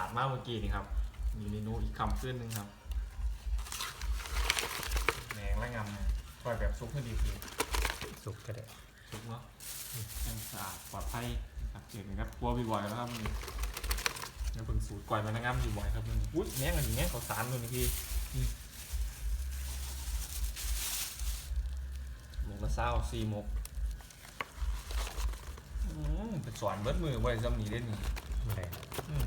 าดมากเมื่อกี้นี่ครับ มีเมนูอีกคำขึ้นหนึงครับแหนงและงำปล่อยแบบซุปให้ดีคือสุกก็ได้ซุปเนาะยังสะอาดปลอดภัยครับเห็นครับกลัวบ่อยๆแล้วครับมันนี่เพิ่งสูตรก่อยมันงำอยู่บ่อยครับมันอุ้ยแม่งอันนี้แม่งเขาสารเลยนี่พี่นี่หมกละเศร้าสี่หมกอืมเป็นสอนเบิดมือไว้จำนี้ได้นี่ ไม่ได้อืม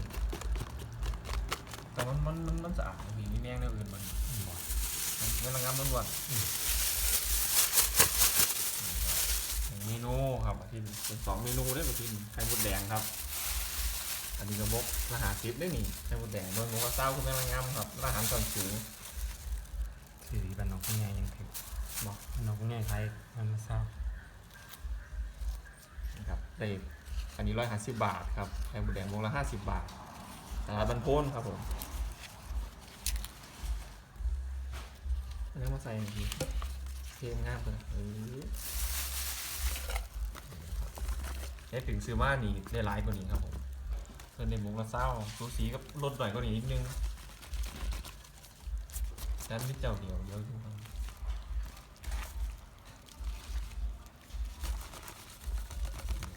แต่มันมันมันมันสะอาดมีนี่แมงเรื่องอื่นมันบ่มันระงับมันวนหนึ่งเมนูครับอาทิตย์เป็นสองเมนูได้อาทิตย์ไข่มดแดงครับ อันนี้กระบอกมหาซิปได้นี่ไข่มดแดงเบิ่งว่าเศร้าคือแมงระงับครับอาหารตอนสูงคือบ้านนอกง่ายยังถึงบอกบ้านนอกง่ายไทยมันมาเศร้านะครับได้อันนี้ร้อยห้าสิบบาทครับไข่มดแดงวงละห้าสิบบาท ตลาบันโพนครับผมอันนี้มาใส่อีกทีเทมงามเลยเออได้ถึงซื้อมานี่ได้หลายกว่านี้ครับผมเพิ่นในมุงละเศร้าสูสีกับลดหน่อยกว่านี้นิดนึงนั้นไม่เจ้าเดียวเยอยู่ครับ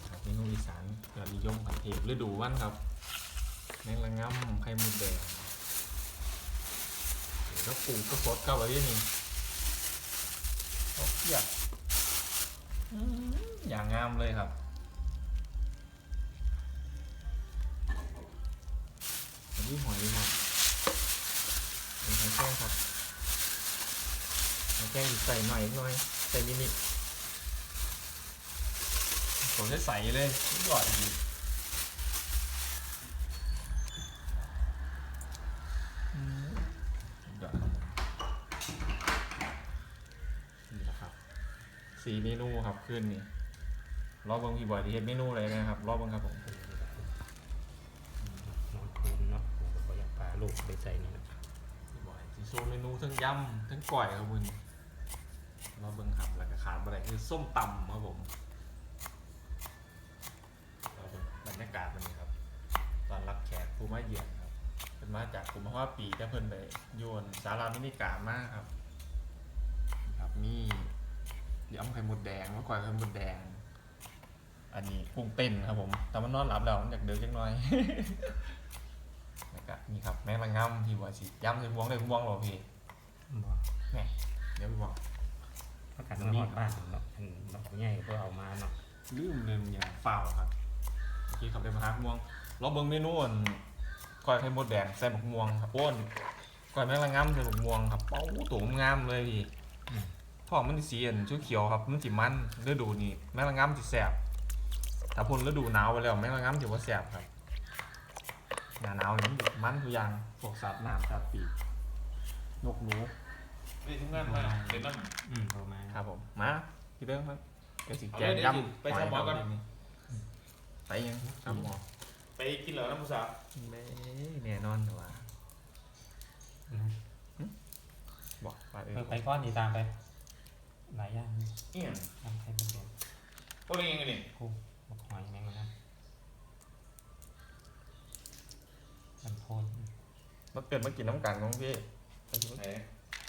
ครับเมนูอีสานยอดนิยมครับเทพฤดูวันครับ แมงละง่ำไข่มดแดงแล้วก็ปลูกก็สดครับอะไรนี่โอ้ยอยากอืมอย่างงามเลยครับอันนี้หอยครับเป็นหอยแครงครับหอยแครงอยู่ใส่หน่อยหน่อยใส่นิดนิดผมจะใส่เลยหยอดดีอืมหยอดครับผมนี่แหละครับสี่เมนูครับ ขึ้นนี่รอบเบิ้งพี่บอยที่เห็นเมนูอะไรนะครับ รอบเบิ้งครับผมนอนคูนเนาะผมก็บ่อยากปลาลูกไปใส่นี่นะสิบ่อยสิโชว์เมนูทั้งยำทั้งก่อยครับมึงมาเบิ่งครับแล้วก็ขาดอะไรคือส้มตำครับผมเราเบิ่งบรรยากาศวันนี้ครับ ตอนรับแขกผู้มาเยือนครับเป็นมาจากกลุ่มว่าปีแต่เพิ่นไปโยนสารามินิกามากครับ ครับมี ยำไข่มดแดงมะกอยไข่มดแดง อันนี้กุ้งเต้นครับผมแต่มันนอนหลับแล้วมันอยากเดินจังหน่อย แล้วก็นี่ครับแมงละงำที่ว่าสิย้ำเลยบวงเลยบวงเหรอพี่บ่เดี๋ยวไปบอกประกาศมันมีบ้านเนาะอันนอกง่ายก็เอามาเนาะลืมเงินอย่างเปล่าครับเมื่อกี้ขับไปมาหาม่วงเราเบิ่งเมนูอันก้อยไข่มดแดงใส่บักม่วงครับป้นก้อยแมงละงำใส่บักม่วงครับเป้าตัวงามเลยพี่อืม ท้องมันสิสีอันเขียวๆครับมันสิมันฤดูนี้แมงละงำสิแสบถ้าพ้นฤดูหนาวไปแล้วแมงละงำสิว่าแสบครับหน้าหนาวนี่มันทุกอย่างพวกสัตว์น้ำสัตว์ปีกนกหนูนี่ทำงานมาเดี๋ยวนั่นอืมประมาณครับผมมาพี่เด้งครับเดี๋ยวสิเอาแกเลยงเดี๋ยวสิยำไปทำหมอก่อนไปยังทำหมอไปกินเหล้าน้ำผู้สาวเด้แน่นอนแต่ว่าอืมบอกว่าเอเอออไปก้อนนี่ตามไป หลายอย่างเอี่ยงทำให้มันเด่นพวกนี้ยังไงนี่กุ้งบักหอยแมงนะมันโพนมาเกิดมากินน้ำกันของพี่ไปสิไหน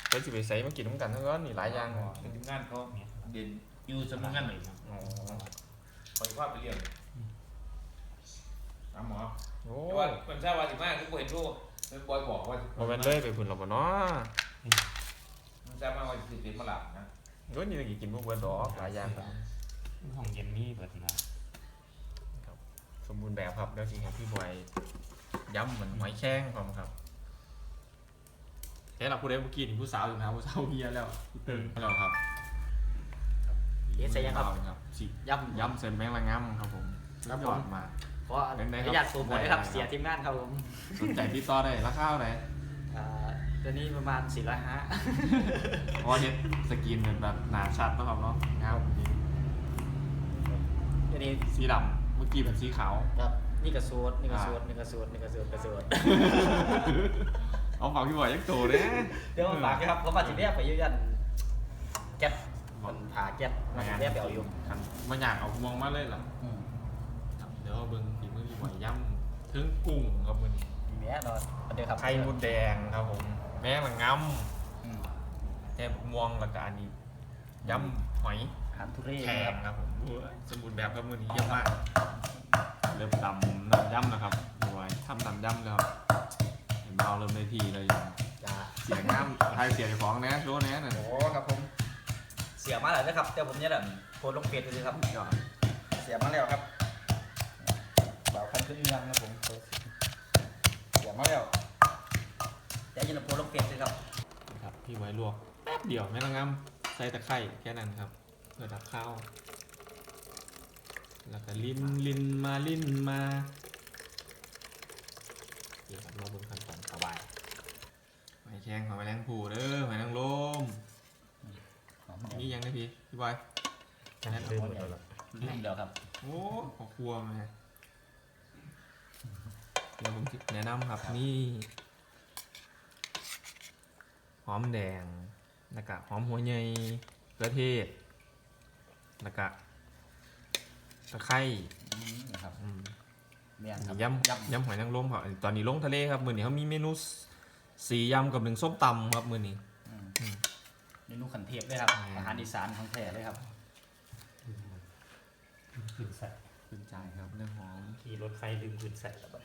ไปสิไปใส่มากินน้ำกันทั้งนั้นนี่หลายอย่างเลยเป็นทีมงานเขาเนี่ยเด่นอยู่สำนักงานหน่อยอ๋อคอยภาพไปเรียนถามหมอโอ้แต่ว่ามันทราบว่าสิมาคือบ่เห็นรูปเป็นบอยบอกว่าโมเมนเลยไปพุ่นหรอปะเนาะมันทราบมาว่าสิติดมาหลับนะ ก็นี่ตะกี้กินพวกเบิร์ดดอกหลายอย่างครับห้องเย็นนี่เปิดนะสมบูรณ์แบบครับแล้วสิครับพี่บอยย้ำเหมือนหอยแข้งความครับแค่เราพูดได้เมื่อกี้นี่ผู้สาวอยู่นะครับผู้สาวเฮียแล้วพี่ตึงแล้วครับเฮ็ดใส่ยังครับครับสิย่ำย้ำเส้นแมงละงำครับผมครับยผมอดมาเพราะเป็นไงปครับระหยัดสูบหมดนะครับได้ครับเสียทีมงานครับผมสนใจพี่ต่อได้ราคาเท่าไหร่อ่า ตัวนี้ประมาณ400ฮะเพราะว่าเฮ็ดสกรีนเป็นแบบหนาชัดนะครับเนาะงามจริงตัวนี้สีดำเมื่อกี้เป็นสีขาว ครับนี่กระสูดนี่กระสูดอ่านี่กระสูดนี่กระสูดกระสูดเอาฝากพี่บอยยักโตเด้เดี๋ยวมาฝากนะครับผมมาสิเรียกไปอยืยันแก๊ปมันผ่าแก๊ปมาสิเรียกไปเอาอยู่คันมันอยากเอามองมาเลยล่ะอืมครับเดี๋ยวเอาเบิ่งฝีมือพี่บอยย่ำถึงกุ้งครับมื้อนี้มีแม่นอนอันเดียวครับไข่มดแดงครับผม แม่ละงอืมำแค่ม่วงแล้วก็อันนี้ยำหอยอาหารทุเรศแขนะคงรับครับผมสมบูรณ์แบบครับมือนี้เยี่ยมมากเริ่มตำน้ำยำนะครับดูไว้ทำน้ำยำแล้วครับเห็นเบาเริ่มได้ทีเลยจ้าเสียงน้ำไทยเสียงของแน่โชว์แน่น่ะโอ้ครับผมเสียมาแล้วนะครับแต่ผมเนี่ยแหละโพสต์ลงเฟซเลยครับ ยอดเสียมาแล้วครับบ่าวคันขึ้นยังครับผมเสียมาแล้ว จะยินโพสต์ลงเฟซเลยครับครับพี่ไว้ลวกแป๊บเดียวไม่ต้องงำใส่ตะไคร้แค่นั้นครับเพื่อดับข้าวแล้วก็ลิ้นลิ้นมาลิ้นมาเดี๋ยวครับเราเบิ่งขั้นตอนสบายหอยแครงหอยแมลงภูเด้อหอยนางรมนี่ยังได้พี่พี่บอยลืมหมดแล้วล่ะลืมเดียวครับ โอ้ขอครัวมาเดี๋ยวผมจะแนะนำครับนี่ หอมแดงแล้วก็หอมหัวใหญ่กระเทศแล้วก็ตะไคร้อืมนะครับอืมเมียนครับยำ ยำหอยนางรมครับตอนนี้ลงทะเลครับมือนี้เขามีเมนูสียำกับหนึ่งส้มตำครับมือนี้ อืมอืมเมนูขันเทพเลยครับ อืม อาหารอีสานของแท้เลยครับขึ้นใส่ขึ้นใจครับเรื่องหอมขี่รถไฟลืมขึ้นใส่แล้วบัด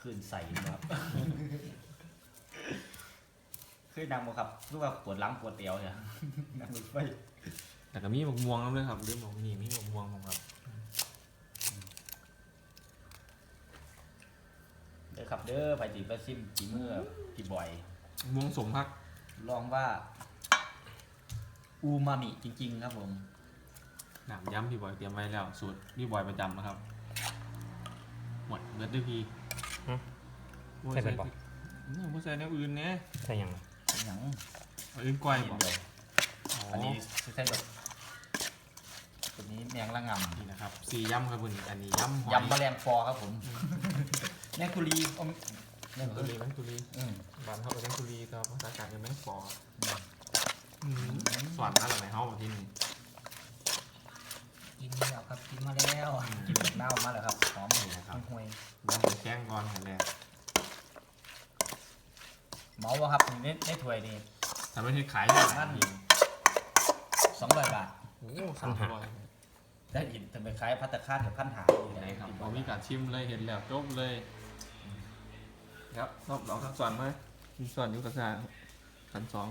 คืนใส่นะครับ คือนางบ่ครับรู้ว่าปวดหลังปวดเอวเนี่ยนางรถไฟแต่ก็มีหมกม่วงแล้วด้วยครับเรื่องของนี่มีหมกม่วงผมครับเด้อครับเด้อไปจีบไปซิมจีมือพี่บอยม่วงสมพักลองว่า อูมามิจริง ๆ ครับผม หนามย้ำพี่บอยเตรียมไว้แล้ว สูตรพี่บอยประจำนะครับ หมดเบิร์ดด้วยพี่ใส่เป็นบอกเนี่ยผู้ใส่แนวอื่นเนี่ยใส่ยังเป็น หยังเอาอื่นกล้วยนิดบอกเดียวอ๋ออันนี้ใช่แบบตัวนี้แมงละงนี่นะครับสี่ยำครับคุณอันนี้ยำหำอยยำแมลงฟอครับผมแมงกุลีอมแมงตุกุลีลีแมงตุลีอืมบ้านเขาเป็นแมงตุลีแต่ภาษากลางเป็นแมงปออืมสอนอะไรในห้องที่นี่กินแล้วครับกินมาแล้วกินเน่ามาแล้วครับหอมนี่นะครับห่วยยำหอยแข้งก่อนหันแรกๆ เมาบ่ครับในในถ้วยนี่ทำให้ที่ขายได้นั่นสองร้อยบาทโอ้สามร้อยได้ยินทำไมขายพัตตาคาร์ถึงพันหาอยู่ไหนไหนครับผมมีการชิมเลยเห็นแล้วจบเลย ครับรอบลองขันสอนไหมมีสอนอยู่กับสาขันสอง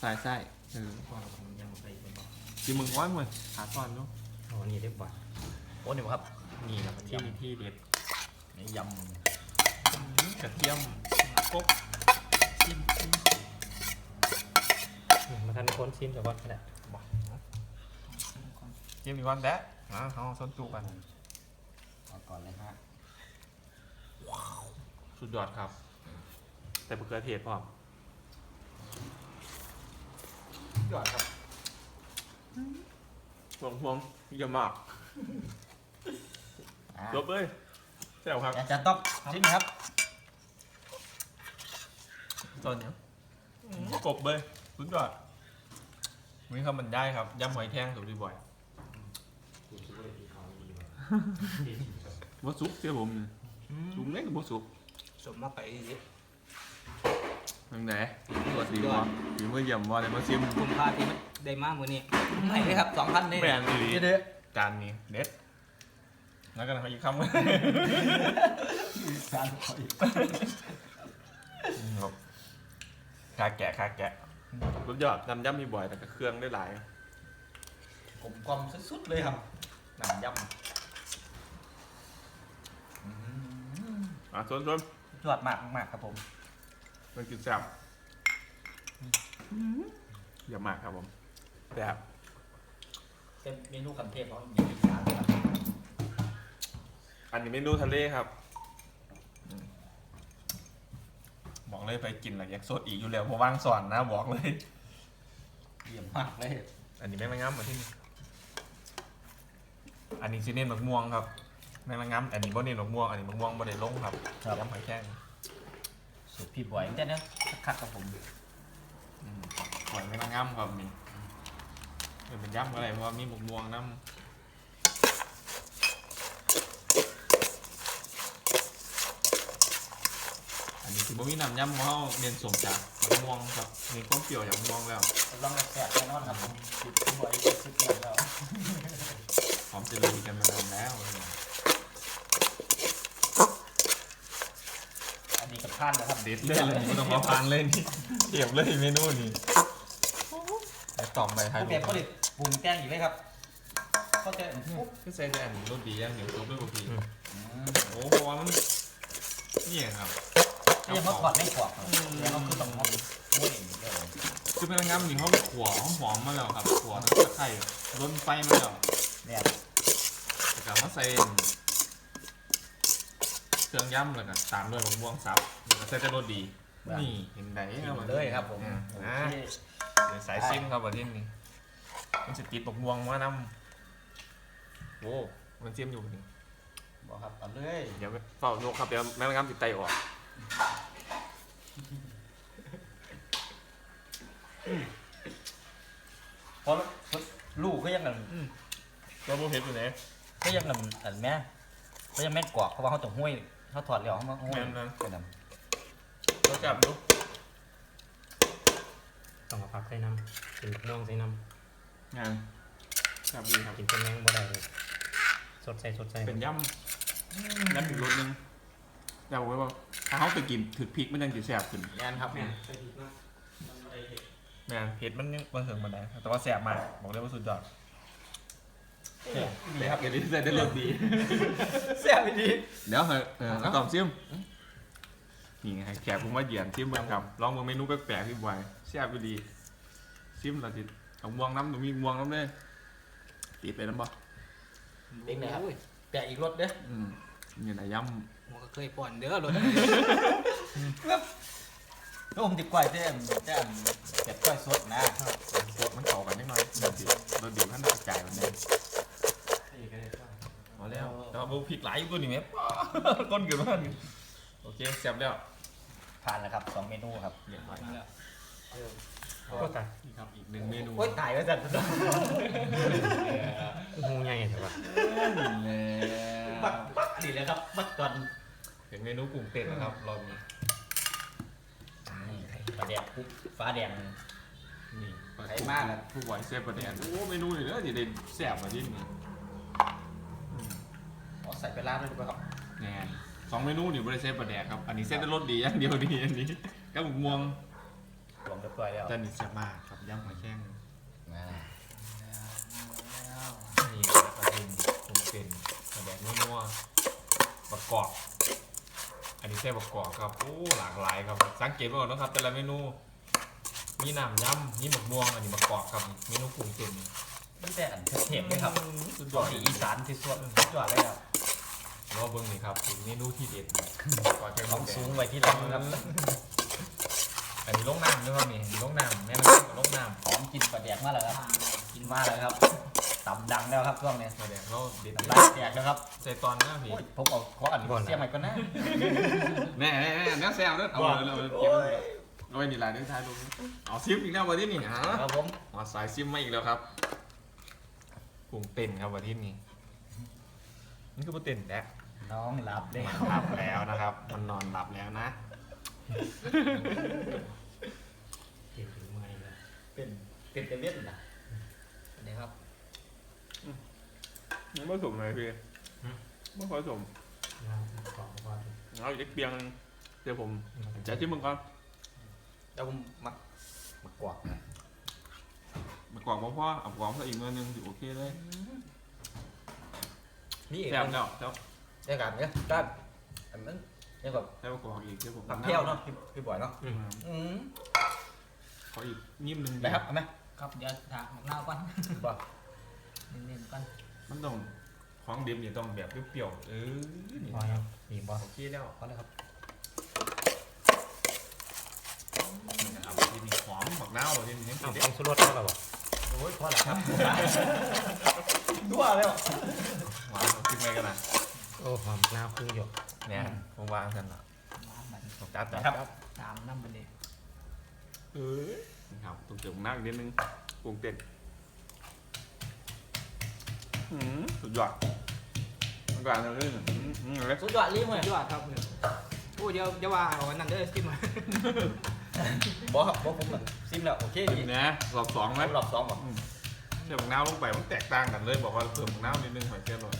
ใส่ใส่เออพ่อผมยังไปไม่บอกจีมึงว้อนเลยขาสอนดูเอาอันนี้ได้บ่โอ้นี่บ่ครับนี่ครับที่มีที่เด็ดนี่ย กระเทียมกบำซิมซิมมาทันคนซิมแต่ว่าก็ได้เจียมอีกวันแดะนะเขาส้นจุกันเอาก่อนเลยฮะสุดยอดครับ แต่มะเขือเทศพร้อมยอดครับพวงพวงเยี่ยมมากอ่าจบเลยแซ่บครับอาจารย์ต้องชิมครับ ตอนนี้กบเลยสุดยอดมีคำบรรยายครับยำหอยแท่งสุดดีบ่อยคุณคิดว่าดีเขาดีกว่าบสุกเจ้าผมสุกเล็กกับบสุกสมมาไปสิทางไหนสวัสดีวะถึงเมื่อเยี่ยมว่าเลยมาซิมคุณพาที่มันได้มากมือนี้ไหนเลยครับสองพันนี่แบรนด์อีหลีเด้อจานนี้เด็ดแล้วกันอีกคำสามร้อยครับ คาแกะคาแกะสุดยอดทำยำมีบ่อยแต่ก็เครื่องได้หลายผมกลมสุดๆเลยครับหนังยำอืมอะส่วนส่วนยอดมากมากครับผมมันกินแซ่บเยี่ยมมากครับผมแซ่บเป็นเมนูคันเทพของหญิงอีสานเลยครับอันนี้เมนูทะเลครับอืม บอกเลยไปกินอะไรอยากสดอีกอยู่แล้วเพราะว่างสอนนะบอกเลย เยี่ยมมากเลย อันนี้แม่งงามเหมือนที่นี่อันนี้ซีเน้นมะม่วงครับแม่งงามอันนี้บ่เน้นมะม่วงอันนี้มะม่วงบ่ได้ลงครับยำหอยแครงสุดพี่บอยแต่เนี้ยคักกับผมอืมหอยแม่งงามครับนี่เป็นเป็นยำอะไรเพราะว่ามีมะม่วงน้ำ ถือว่ามีน้ำยำมะเฮาเรียนสมจากมะม่วงครับมีความเปรี้ยวจากมะม่วงแล้วลองแซ่บแน่นอนครับผมสิบบ่อยสิบเดีแล้วพร้อมจะลุยกันมาแล้ว อันนี้กับท่านนะครับเด็ดเลยเลยไม่ต้องมาพังเลยนี่เก็บเลยเมนูนี้ไอ้ต่อมใบไทยผู้เก็บก็ได้ปรุงแกงอีกเลยครับก็จะปุ๊บก็ใส่แต่อันรสดีอย่างเดียวซุปด้วยกะปิอืมโอ้เพราะว่ามันนี่ครับ ไม่ยังเขาถอดไม่ขวบครับแล้วเขาคือต้องมาพูดอย่างนี้เลยคือเป็นงานนี่เขาขัวหอมมาแล้วครับขัวทั้งตะไคร้ล้นไฟมาแล้วเนี่ยแล้วก็มาใส่เครื่องยำแล้วก็ตามด้วยมะม่วงสับแล้วก็ใส่แต่รสดี นี่เห็นไหนกินเลยครับผมอ่าโออ่าเคเดี๋ยวสายซิมครับวันนี้นี่มันจะติดมะม่วงมานำโอ้มันซิมอยู่นี่บอกครับเอาเลย เดี๋ยวเฝ้าโยกครับเดี๋ยวแม่งามติดไตออก เพราะลูกก็ยังกันตัวโบเห็ดอยู่ไหนก็ยังกันอันแม่ก็ยังแม่นกรอกเพราะว่าเขาต้องห้วยเขาถอดแล้วเขามาห้วยแม่นนะ เป็นน้ตัวจับดูต้องมาพักใส่น้ำกินม่วงใส่น้งานจับดีครับำกินเป็นแมงบ่ได้สดใส่สดใส่เป็นยำยำอีกรสหนึงแต่บอกไว้ว่า ถ้าเขาไปกินถึกพริกมันยังจะแซ่บขึ้นำงานครับแม่ใส่พริกนะแม่นเผ็ดมันยังมันถึงมันไหนแต่ว่าแซ่บมากบอกเลยว่าสุดยอดนี่ครับเดี๋ยวนี้ได้เริ่มดีแซ่บดีเดี๋ยวเหอะเออแล้วตอบซิมนี่ไงแขกผมมาเยียนซิมเบิ่งครับลองมาเมนูแปลกๆพี่บอยแซ่บไปดีซิมเราจิเอาม่วงน้ำตรงมีม่วงน้ำเลยตีไปน้ำบ่เด็กไหนครับแปะอีกรถเด้อ อืมนี่นะยผมก็เคยป่อนเด้อรถแล้วผมติดกล้วยเต้มเต้มเก็บกล้วยสดนะำสดมันเข้ากันนิดหน่อยรสดีรสดีท่านกระจายมันได้พอแล้วแต่ว่าบุพริกหลายอยู่ตัวนี่แม่ก้นเกินมากโอเคแซ่บแล้วผ่านแล้วครับสองเมนูครับเรียบร้อยก็ตัดนี่ครับอีกหนึ่งเมนูโอ้ยตายไปจัดหูใหญ่แต่ว่า บักบักดีเลยครับบักก่อนเป็นเมนูกลุ่มเป็ดนะครับรอบนี้ปลาแดงปุ๊บฟ้าแดงนี่ไข่มากอะ ผู้บอยเซฟประเด็นโอ้เมนูนี่เด้อจะได้แซ่บมาที่นี่อ๋อใส่ไปลาดด้วยดีกว่าครับแน่สองเมนูนี่บริเซฟประเดกครับ อันนี้เซฟแต่รสดีอย่างเดียวดีอันนี้กับหมูม่วงรวมเรียบร้อยแล้วแต่นี่แซ่บมากครับย่ำหอยแข้งอ่านี่กระเทียมกลุ่มเป็นกระ แดกนัวๆประกอบ อันนี้แซ่บประกอบครับโอ้หลากหลายครับ สังเกตไว้ก่อนนะครับ แต่ละเมนู มีน้ำยำมีหมกม่วง อันนี้ประกอบครับเมนูกลุ่มเป็นนี่แต่อันเทพเลยครับสุดยตัวอดสีอีสานที่สุดสุดยอดเลยครับรอเบิ้งนี่ครับถึงเมนูที่เด็ดก่อนจะของแดสูงไว้ที่หลังครับ อันนี้ลงน้ำด้วยครับนี่ลงน้ำแม่น้ำกับลงน้ำหอมกินปลาแดกมาแล้วครับ กินมาแล้วครับ ตำดังแล้วครับช่วงนี้แสดงเราเด็ดน้ำลายแตกแล้วครับใส่ตอนหน้าพี่โอ้ยผมเอาขออันเสียใหม่ก่อนนะแน่แน่แน่แน่แซวเด้อเอาเลยเราเก็บโอ้ยนี่หลายเรื่องท้ายลงเอาซิมอีกแล้ววันที่นี่ฮะครับผมมาสายซิมมาอีกแล้วครับกลุ่มเต้นครับวันที่นี่นี่คือโปรเต้นแดกน้องหลับเลยมันหลับแล้วนะครับ มันนอนหลับแล้วนะเก็บถึงไม้แล้วเป็นเป็นแต่เวียนนะนี่ครับ ไม่ผสมเลยพี่ไม่ผสมน้ำของก่อนเอาอีกเปียงนึงเดี๋ยวผมจะชิมมึงก่อนแล้วผมมักมักกวากนะมากรอกพ่อพ่อเอากรอกสักอีกมือนึงอยู่โอเคเลยนี่เองแซ่บแล้วแล้วเดียวกันเนี่ยด้านอันนั้นเนี่ยแบบแซ่บกรอกอีกเดี๋ยวผมผักเที่ยวเนาะพี่พี่บอยเนาะอืมอืมขออีกนิ่มนึงได้ครับเอาไหมครับเดี๋ยวถากหมกเน่าก่อนบอกเน้นๆก่อน มันต้องของดิบนี่ต้องแบบเปรี้ยวๆเออนี่พอยังมีบอโอเคแล้วพอแล้วครับนี่นะครับที่นี่หอมผักเน่าที่นี่เอาเด็ผดงชูรสได้ป่าวโอ้ยพอแล้วครับด้วยแล้วหวานเอาขึ้นไปกันนะโอ้หอมน้ำพึ่งหยดเนี่ยผมวางกันละน้ำมันผมจัดนะนะคครัรับบตามน้ำมันเลยเออนี่ครับต้องเติมน้ำอีกนิดนึงปรุงเต็ม อืมสุดยอดมันกลางเลยอืมอืมเลยสุดยอดรีบเลยยอดครับเนี่ยผอ้เดี๋ยวเดี๋ยวว่าเอาอันนั้นเด้อซิมมาบอครับบอผมแบบซิมแล้วโอเคดีนะ รอบสองไหมรอบสองบอกเชื่อมะนาวลงไปมันแตกต่างกันเลยบอกว่าเพิ่มมะนาวนิดนึงหอยเจียวเลย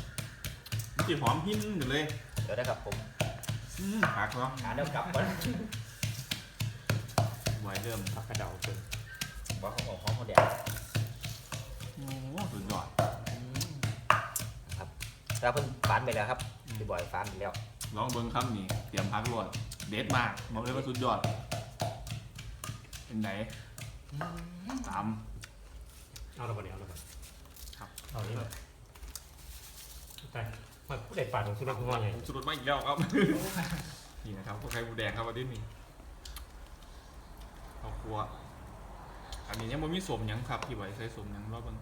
มันจีหอมหินอยู่เลยเดี๋ยวได้ครับผมอืมหักเนาะหาเดี๋ยวกลับก่อนไว้เดิมผักกระเดาเพิ่นบอกเขาบอกหอมเขาแดงโอ้โหสุดยอดครับ แล้วเพิ่นฟานไปแล้วครับพี่บอยฟานไปแล้วลองเบิ้งคำนี่เตรียมพักรวดเด็ดมากบอกเลยว่าสุดยอด เป็นไหนตามเอาระเบิดเอาระเบิดครับเอานี่มาไปมาผู้ใดปาดของสุนัขงอนไงสุดมาอีกแล้วครับ นี่นะครับพวกไข่บูแดงครับวันนี้นี่ข้าวคั่วอันนี้ยังไม่มีสมหยังครับที่ไว้ใส่สมหยังรอบเบิ้ง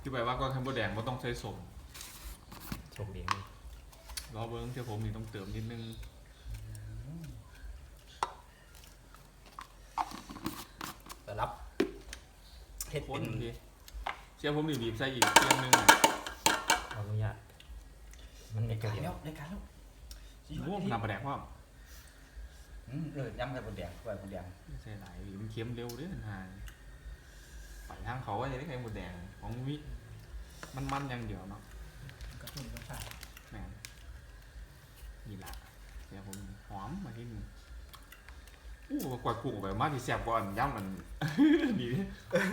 ที่ไว้ว่าก็ไข่บูแดงไม่ต้องใส่สมช มเองนี่รอเบิ้งเชื่อผมนี่ต้องเติมนิดนึงก็รับเฮ็ดโคเป็ตนรดีเชื่อผมนี่บีบใส่อีกเพียงนึงขออนุญาตมันไม่รายเกิการนแล้วรายการแล้วโอ้น้ำปลาแดกว่าอืมเออยำไข่บดแดงไข่บดแดงใส่หลายมันเค็มเร็วเด้อทานไปทางเขาว่าจะได้ไข่หมดแดงของวิมันมันๆอย่างเดียวเนาะกระตุ้ นรสชาติแหม่นี่ละเดี๋ยวผมหอมมาที่นึงอู้กว่ากุ้งไปมากที่แซ่บกว่าอันย่ำมัน ดี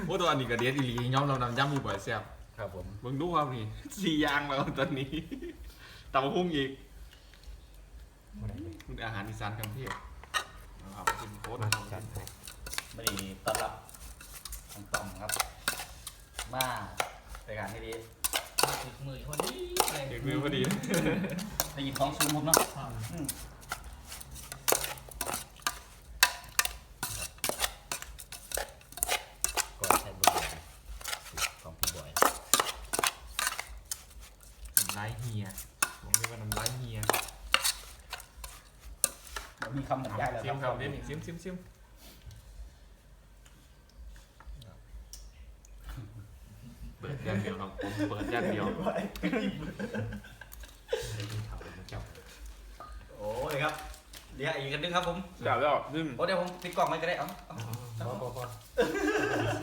โอ้ตัวอันนี้ก็เด็ดอีหลีย้อมเรานำย่ำอยู่บ่อยแซ่บครับผมเบิ่งดูครับนี่สี่อย่างแล้วตอนนี้เตาหุ้งอีกบ่ได้เลยมันอาหารอีสานกำเทพนะครับกินโคตรมาหอมจัดให้ไม่ได้ต้อนรับทางต้อมครับ มารายการที่ดี ติดมือคนนี้เลยเด็กมือพอดีได้ยินของซูมผมเนาะอืมก่อนใช้บดแดงของพี่บอยน้ำลายเฮียผมเรียกว่าน้ำลายเฮียมันมีคำบรรยายแล้วซิมครับเดี๋ยวนี่ซิมซิมซิม เปิดย่านเดียวครับผมเปิดย่านเดียวได้กินข้าวมาเจ้าโอ้ยครับเดี๋ยวอีกกันนึงครับผมเดี๋ยวแล้วซิมโอ้เดี๋ยวผมติดกล่องไว้ก็ได้เอ้าเอาอ๋อพอพอพอ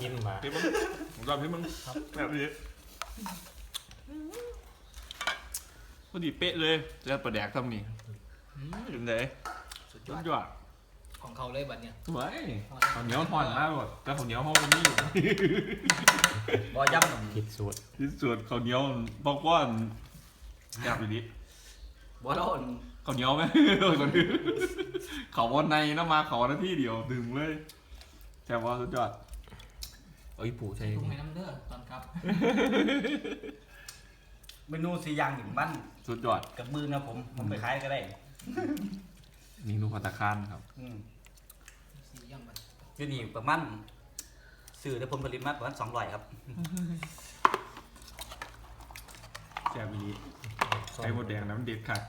ยิ้มมาซิมมึงผมรอบซิมมึงแบบนี้พอดีเป๊ะเลยแล้วประแดกทำนี่อืมถึงไหนสุดยสุอดดยอด ของเขาเลยบัดเนี่ยสวยข้าวเหนียวทอดมากเลยแต่ข้าวเหนียวห้องมันนี่อยู่บอยย่ำหนุ่มผิดสูตรที่สุดข้าวเหนียวบอกว่าอยากไปดิบอยเราอ่อนข้าวเหนียวไหมคนอื่นเขาวันในนะมาเขาหน้าที่เดียวดึงเลยแต่ว่าสุดยอดเอ้ยปู่ใช่ถุงให้น้ำเด้อตอนครับเมนูสีอย่างหนึ่งบ้านสุดยอดกับมือนะผมผมไปขายก็ได้ นี่นูพัตตาคารครับ อืมสีย่ำบัด อยู่นี่ประมาณสื่อแต่ผมผลิตมาประมาณสองร้อยครับแซ่บอีไข่หมดแดงน้ำเด็ดขาด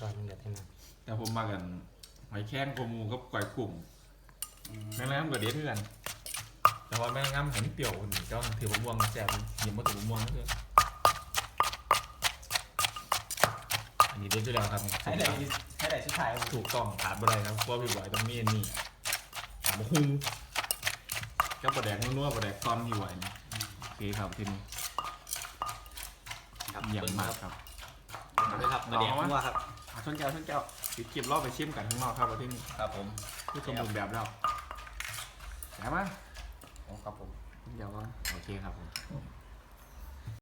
ก่อนมันเดือดให้มาแต่ผมมากันหอยแข้งกวหมูกับก๋วยกุ้งแม่งแล้วกับเด็ดเพื่อนแต่ว่าแม่งง้ำเห็นเปรี้ยวอุ่นก็ถือว่าม่วงแซ่บหยิบมาถือว่าม่วงก็คืออันนี้เด็ดอยู่แล้วครับ ให้ได้ให้ได้สุดท้ายถูกต้องขาดบ่ได้ครับเพราะว่าพี่บอยต้องมีอันนี้ ถามหุ้งก็ประแดกนัวๆประแดกตอนที่ไหวนี่โอเคครับที่นี่ครับเยี่ยมมากครับเอาเลยครับมาเดี๋ยวนัวครับอะชนแก้วชนแก้วปิดคลิปรอบไปชิมกันข้างนอกครับว่าที่นี่ครับผมที่สมบูรณ์แบบแล้วแถมมา ครับผม เดี๋ยวว่าโอเคครับผม